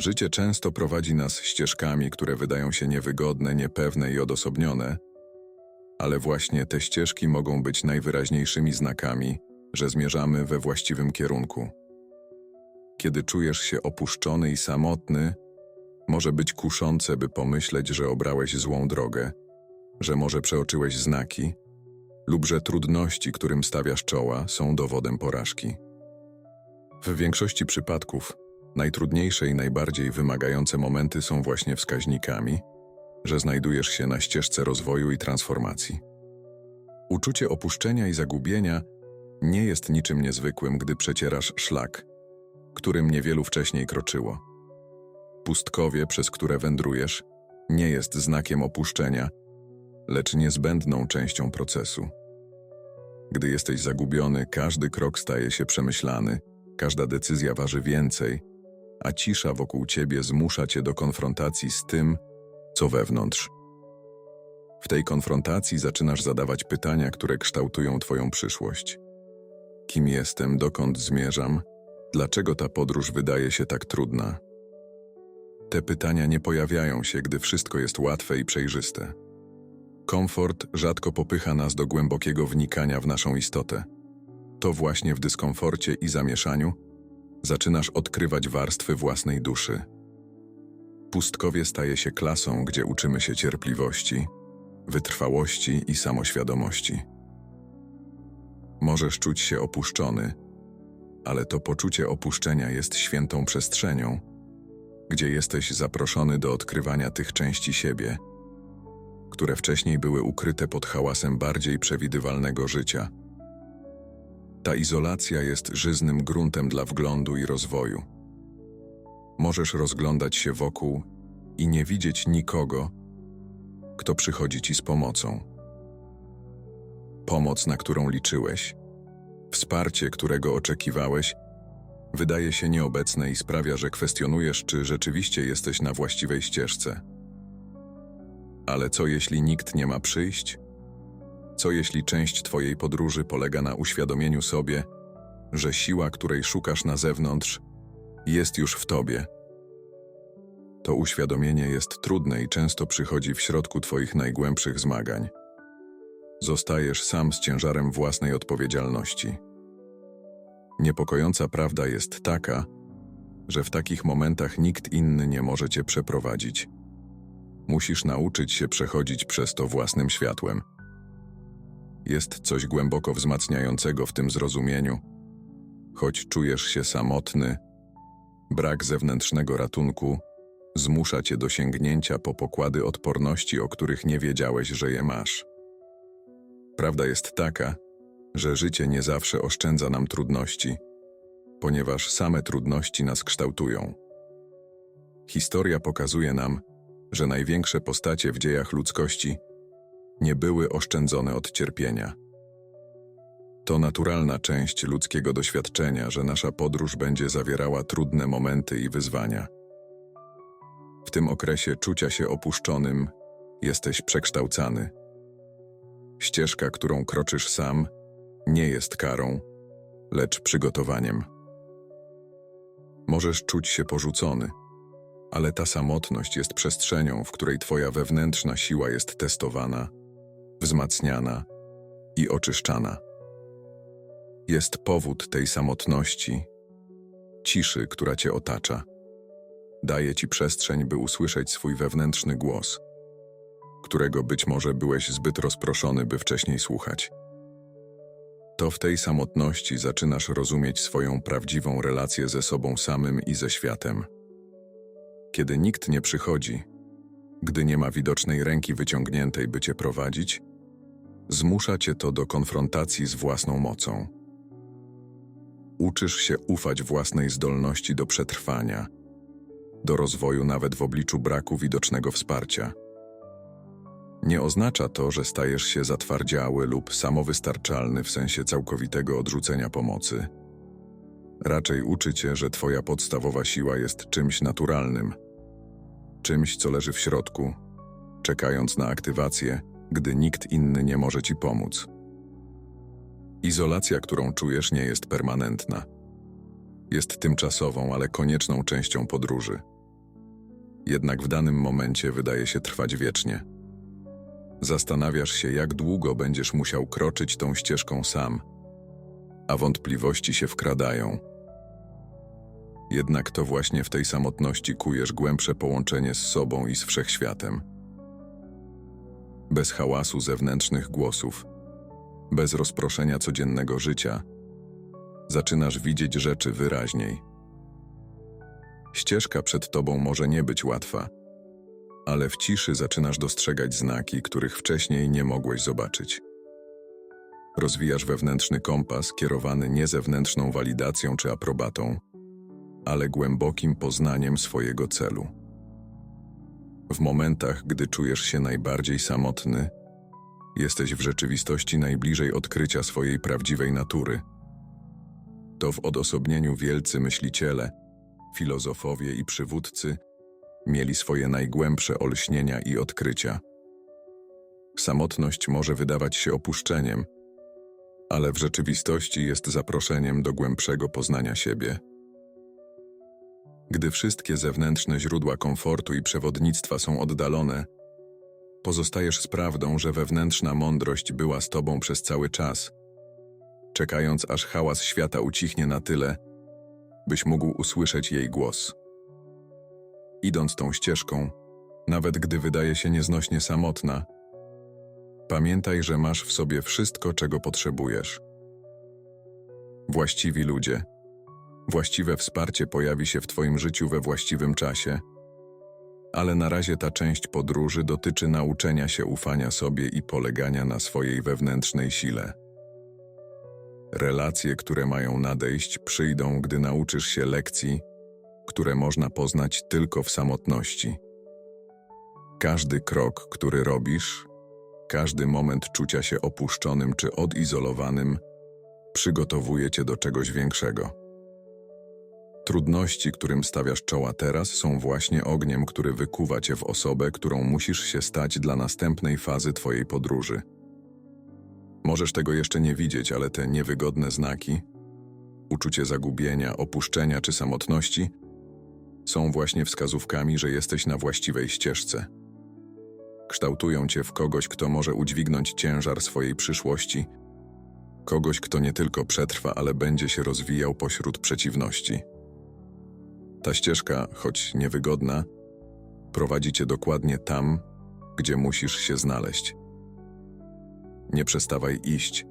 Życie często prowadzi nas ścieżkami, które wydają się niewygodne, niepewne i odosobnione, ale właśnie te ścieżki mogą być najwyraźniejszymi znakami, że zmierzamy we właściwym kierunku. Kiedy czujesz się opuszczony i samotny, może być kuszące, by pomyśleć, że obrałeś złą drogę, że może przeoczyłeś znaki, lub że trudności, którym stawiasz czoła, są dowodem porażki. W większości przypadków najtrudniejsze i najbardziej wymagające momenty są właśnie wskaźnikami, że znajdujesz się na ścieżce rozwoju i transformacji. Uczucie opuszczenia i zagubienia nie jest niczym niezwykłym, gdy przecierasz szlak, którym niewielu wcześniej kroczyło. Pustkowie, przez które wędrujesz, nie jest znakiem opuszczenia, lecz niezbędną częścią procesu. Gdy jesteś zagubiony, każdy krok staje się przemyślany, każda decyzja waży więcej, a cisza wokół ciebie zmusza cię do konfrontacji z tym, co wewnątrz. W tej konfrontacji zaczynasz zadawać pytania, które kształtują twoją przyszłość. Kim jestem, dokąd zmierzam, dlaczego ta podróż wydaje się tak trudna? Te pytania nie pojawiają się, gdy wszystko jest łatwe i przejrzyste. Komfort rzadko popycha nas do głębokiego wnikania w naszą istotę. To właśnie w dyskomforcie i zamieszaniu zaczynasz odkrywać warstwy własnej duszy. Pustkowie staje się klasą, gdzie uczymy się cierpliwości, wytrwałości i samoświadomości. Możesz czuć się opuszczony, ale to poczucie opuszczenia jest świętą przestrzenią, gdzie jesteś zaproszony do odkrywania tych części siebie, które wcześniej były ukryte pod hałasem bardziej przewidywalnego życia. Ta izolacja jest żyznym gruntem dla wglądu i rozwoju. Możesz rozglądać się wokół i nie widzieć nikogo, kto przychodzi ci z pomocą. Pomoc, na którą liczyłeś, wsparcie, którego oczekiwałeś, wydaje się nieobecne i sprawia, że kwestionujesz, czy rzeczywiście jesteś na właściwej ścieżce. Ale co jeśli nikt nie ma przyjść? Co jeśli część Twojej podróży polega na uświadomieniu sobie, że siła, której szukasz na zewnątrz, jest już w Tobie? To uświadomienie jest trudne i często przychodzi w środku Twoich najgłębszych zmagań. Zostajesz sam z ciężarem własnej odpowiedzialności. Niepokojąca prawda jest taka, że w takich momentach nikt inny nie może Cię przeprowadzić. Musisz nauczyć się przechodzić przez to własnym światłem. Jest coś głęboko wzmacniającego w tym zrozumieniu. Choć czujesz się samotny, brak zewnętrznego ratunku zmusza cię do sięgnięcia po pokłady odporności, o których nie wiedziałeś, że je masz. Prawda jest taka, że życie nie zawsze oszczędza nam trudności, ponieważ same trudności nas kształtują. Historia pokazuje nam, że największe postacie w dziejach ludzkości nie były oszczędzone od cierpienia. To naturalna część ludzkiego doświadczenia, że nasza podróż będzie zawierała trudne momenty i wyzwania. W tym okresie czucia się opuszczonym jesteś przekształcany. Ścieżka, którą kroczysz sam, nie jest karą, lecz przygotowaniem. Możesz czuć się porzucony, ale ta samotność jest przestrzenią, w której Twoja wewnętrzna siła jest testowana, wzmacniana i oczyszczana. Jest powód tej samotności, ciszy, która Cię otacza. Daje Ci przestrzeń, by usłyszeć swój wewnętrzny głos, którego być może byłeś zbyt rozproszony, by wcześniej słuchać. To w tej samotności zaczynasz rozumieć swoją prawdziwą relację ze sobą samym i ze światem. Kiedy nikt nie przychodzi, gdy nie ma widocznej ręki wyciągniętej, by cię prowadzić, zmusza cię to do konfrontacji z własną mocą. Uczysz się ufać własnej zdolności do przetrwania, do rozwoju nawet w obliczu braku widocznego wsparcia. Nie oznacza to, że stajesz się zatwardziały lub samowystarczalny w sensie całkowitego odrzucenia pomocy. Raczej uczy cię, że twoja podstawowa siła jest czymś naturalnym, czymś, co leży w środku, czekając na aktywację, gdy nikt inny nie może ci pomóc. Izolacja, którą czujesz, nie jest permanentna. Jest tymczasową, ale konieczną częścią podróży. jednak w danym momencie wydaje się trwać wiecznie. Zastanawiasz się, jak długo będziesz musiał kroczyć tą ścieżką sam, a wątpliwości się wkradają. Jednak to właśnie w tej samotności kujesz głębsze połączenie z sobą i z wszechświatem. Bez hałasu zewnętrznych głosów, bez rozproszenia codziennego życia, zaczynasz widzieć rzeczy wyraźniej. Ścieżka przed tobą może nie być łatwa, ale w ciszy zaczynasz dostrzegać znaki, których wcześniej nie mogłeś zobaczyć. Rozwijasz wewnętrzny kompas kierowany nie zewnętrzną walidacją czy aprobatą, ale głębokim poznaniem swojego celu. W momentach, gdy czujesz się najbardziej samotny, jesteś w rzeczywistości najbliżej odkrycia swojej prawdziwej natury. To w odosobnieniu wielcy myśliciele, filozofowie i przywódcy mieli swoje najgłębsze olśnienia i odkrycia. Samotność może wydawać się opuszczeniem, ale w rzeczywistości jest zaproszeniem do głębszego poznania siebie. Gdy wszystkie zewnętrzne źródła komfortu i przewodnictwa są oddalone, pozostajesz z prawdą, że wewnętrzna mądrość była z tobą przez cały czas, czekając aż hałas świata ucichnie na tyle, byś mógł usłyszeć jej głos. Idąc tą ścieżką, nawet gdy wydaje się nieznośnie samotna, pamiętaj, że masz w sobie wszystko, czego potrzebujesz. Właściwi ludzie, właściwe wsparcie pojawi się w Twoim życiu we właściwym czasie, ale na razie ta część podróży dotyczy nauczenia się ufania sobie i polegania na swojej wewnętrznej sile. Relacje, które mają nadejść, przyjdą, gdy nauczysz się lekcji, które można poznać tylko w samotności. Każdy krok, który robisz, każdy moment czucia się opuszczonym czy odizolowanym, przygotowuje cię do czegoś większego. Trudności, którym stawiasz czoła teraz, są właśnie ogniem, który wykuwa cię w osobę, którą musisz się stać dla następnej fazy twojej podróży. Możesz tego jeszcze nie widzieć, ale te niewygodne znaki, uczucie zagubienia, opuszczenia czy samotności, są właśnie wskazówkami, że jesteś na właściwej ścieżce. Kształtują cię w kogoś, kto może udźwignąć ciężar swojej przyszłości, kogoś, kto nie tylko przetrwa, ale będzie się rozwijał pośród przeciwności. Ta ścieżka, choć niewygodna, prowadzi cię dokładnie tam, gdzie musisz się znaleźć. Nie przestawaj iść,